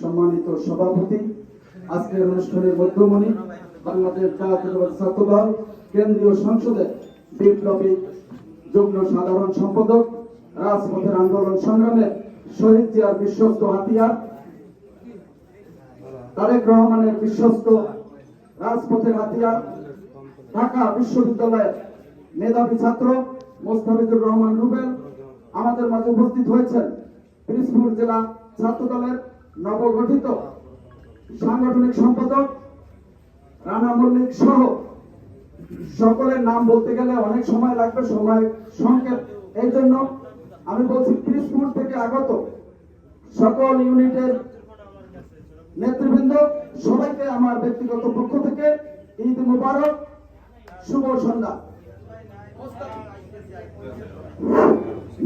সম্মানিত সভাপতি, আজকের অনুষ্ঠানের মধ্যমণি, বাংলাদেশ কেন্দ্রীয় সংসদের বিপ্লবী যুগ্ম সাধারণ সম্পাদক, রাজপথের আন্দোলন সংগ্রামে শহীদ জিয়ার বিশ্বস্ত হাতিয়ার, তারেক রহমানের বিশ্বস্ত রাজপথের হাতিয়ার, ঢাকা বিশ্ববিদ্যালয়ের মেধাবী ছাত্র মোস্তাফিজুর রহমান রুবেল আমাদের মাঝে উপস্থিত হয়েছেন পিরিজপুর জেলা ছাত্র দলের নবগঠিত সাংগঠনিক সম্পাদক রানা মল্লিক সহ সকলের নাম বলতে গেলে অনেক সময় লাগবে, সময় সংক্ষেপ এই জন্য আমি বলছি পিরিজপুর থেকে আগত সকল ইউনিটের নেতৃবৃন্দ, সবাইকে আমার ব্যক্তিগত পক্ষ থেকে ঈদ মুবারক, শুভ সন্ধ্যা।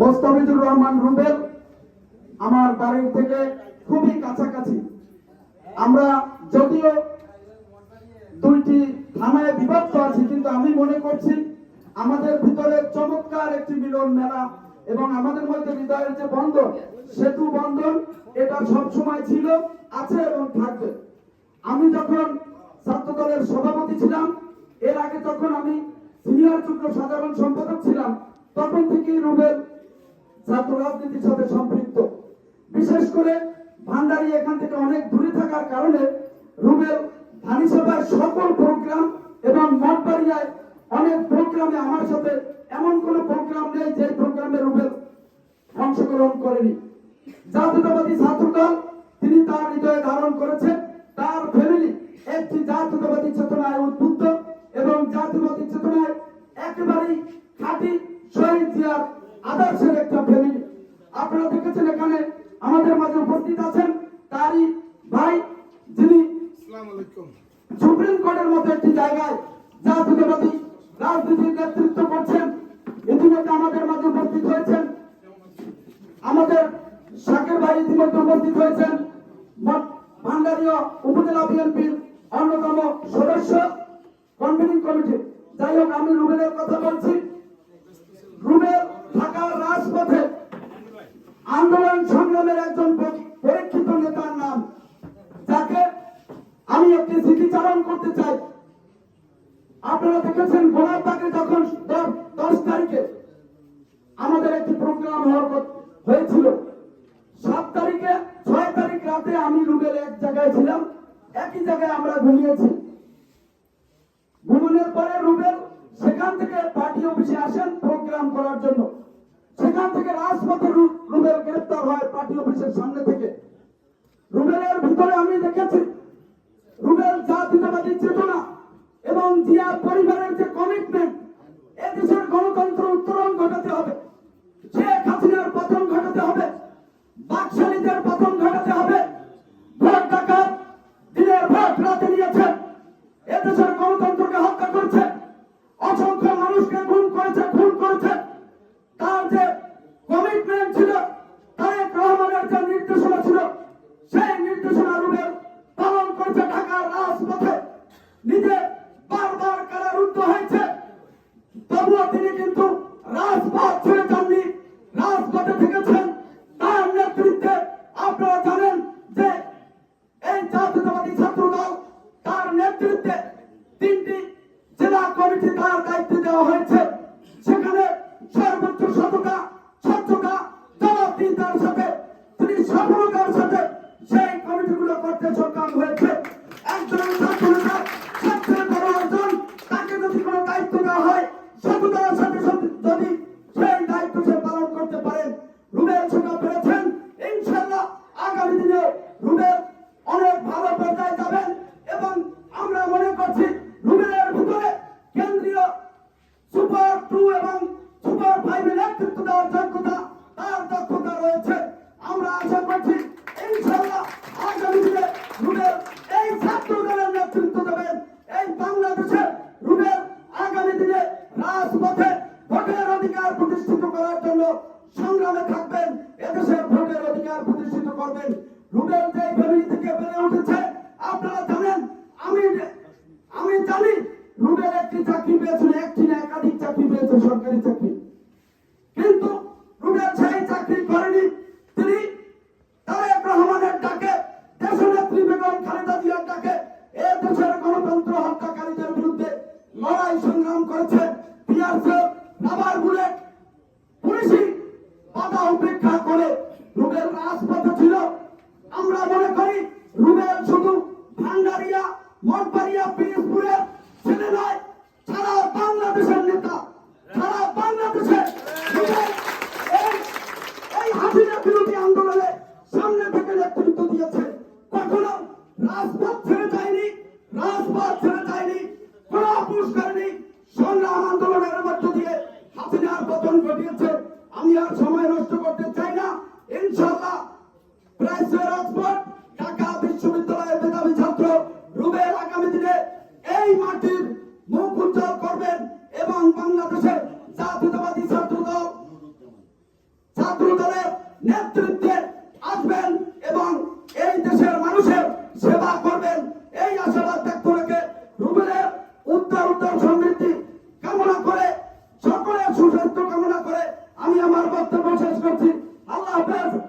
মোস্তাফিজুর রহমান রুবেল, আমার বাড়ির থেকে খুবই কাছাকাছি। আমরা যদিও দুইটি থানায় বিভক্ত আছি, কিন্তু আমি মনে করছি আমাদের ভিতরে চমৎকার একটি মিলন মেলা এবং আমাদের মধ্যে হৃদয়ের যে বন্ধন, সেতু বন্ধন, এটা সব সময় ছিল, আছে এবং থাকবে। আমি যখন ছাত্র দলের সভাপতি ছিলাম, এর আগে যখন আমি সিনিয়র যুগ্ম সাধারণ সম্পাদক ছিলাম, তখন থেকেই রুবেল ছাত্র রাজনীতির সাথে সম্পৃক্ত। বিশেষ করে ভান্ডারি এখান থেকে অনেক দূরে থাকার কারণে রুবেল ধানিসভার সকল প্রোগ্রাম এবং মঠবাড়িয়ায় অনেক প্রোগ্রামে আমার সাথে এমন কোন প্রোগ্রাম নেই যে প্রোগ্রামে রুবেল অংশগ্রহণ করেনি। জাতীয়তাবাদী ছাত্রদল, তিনি তার হৃদয়ে ধারণ করেছেন। তার ফ্যামিলি একটি জাতীয়তাবাদী চেতনায় উদ্বুদ্ধ এবং জাতীয়বাদী চেতনায় একেবারেই খাঁটি শহীদ জিয়ার আদর্শের একটা ফ্যামিলি আপনারা দেখেছেন এখানে আমাদের মাঝে উপস্থিত আছেন তারই ভাই যিনি সুপ্রিম কোর্টের মতো একটি জায়গায় জাতীয়তাবাদী রাজনীতির নেতৃত্ব করছেন। ইতিমধ্যে আমাদের মাঝে উপস্থিত হয়েছেন। আমাদের শাকের ভাই ইতিমধ্যে উপস্থিত হয়েছেন। ভান্ডারীয় উপজেলা বিএনপির অন্যতম সদস্য। কনভেনিং কমিটি যাই হোক আমি রুবেলের কথা বলছি। রাজপথে আন্দোলন সংগ্রামের একজন পরীক্ষিত নেতার নাম, যাকে আমি একটি স্মৃতিচারণ করতে চাই। আপনারা দেখেছেন গোলাপবাগে যখন দশ- তারিখে আমাদের একটি প্রোগ্রাম হওয়ার হয়েছিল। সাত তারিখে, ছয় তারিখ রাতে আমি রুবেল এক জায়গায় ছিলাম। একই জায়গায় আমরা ঘুমিয়েছি। ঘুমানোর পরে রুবেল সেখান থেকে পার্টি অফিসে আসেন প্রোগ্রাম করার জন্য। সেখান থেকে রাজপথে রুবেল গ্রেপ্তার হয় পার্টি অফিসের সামনে থেকে। রুবেলের ভিতরে আমি দেখেছি, রুবেল জাতীয়তাবাদী চেতনা এবং জিয়া পরিবারের যে কমিটমেন্ট এদেশের গণতন্ত্র নিজে বারবার কারারুদ্ধ হয়েছে। তবুও তিনি কিন্তু রাজপথ ছেড়ে যাননি, রাজপথে থেকেছেন। তার নেতৃত্বে আপনারা জানেন যে এই জাতীয়তাবাদী ছাত্র দল তার নেতৃত্বে তিনটি জেলা কমিটি তার দায়িত্ব দেওয়া হয়েছে। সেখানে সর্বোচ্চ সততা স্বচ্ছতা জবাবদিহিতার সাথে, তিনি সফলতার সাথে সেই কমিটিগুলো করতে সক্ষম হয়েছে। একজন এবং সুপার ফাইভের নেতৃত্ব দেওয়ার যোগ্যতা তার দক্ষতা রয়েছে। আমরা আশা করছি ইনশাল্লাহ আগামী দিনে রুবেল এই ছাত্র নেতৃত্ব দেবেন। এই বাংলাদেশে রুবেল আগামী দিনে রাজপথে ভোটের অধিকার প্রতিষ্ঠিত করার জন্য সংগ্রামে থাকবেন। এদেশের ভোটের অধিকার প্রতিষ্ঠিত করবেন। রুবেল যে ফ্যামিলি থেকে বেড়ে উঠেছে উপেক্ষা করে রুবেল রাজপথে ছিল। আমরা মনে করি রুবেল শুধু ভান্ডারিয়া মঠবাড়িয়া, পিরিজপুরের ছেলে নয়, সারা বাংলাদেশের নেতা, সারা বাংলাদেশের এই হাসিনা বিরোধী আন্দোলনে সামনে থেকে নেতৃত্ব দিয়েছে। কখনো রাজপথ ছেড়ে যায়নি, রাজপথ ছেড়ে যায়নি, কোন আপুষ করেনি সংগ্রাম আন্দোলনের মধ্য দিয়ে হাসিনার পতন ঘটিয়েছে। আমি আর সময় নষ্ট করতে চাই না। ইনশাল্লাহ প্রাইস রাজপথ aberto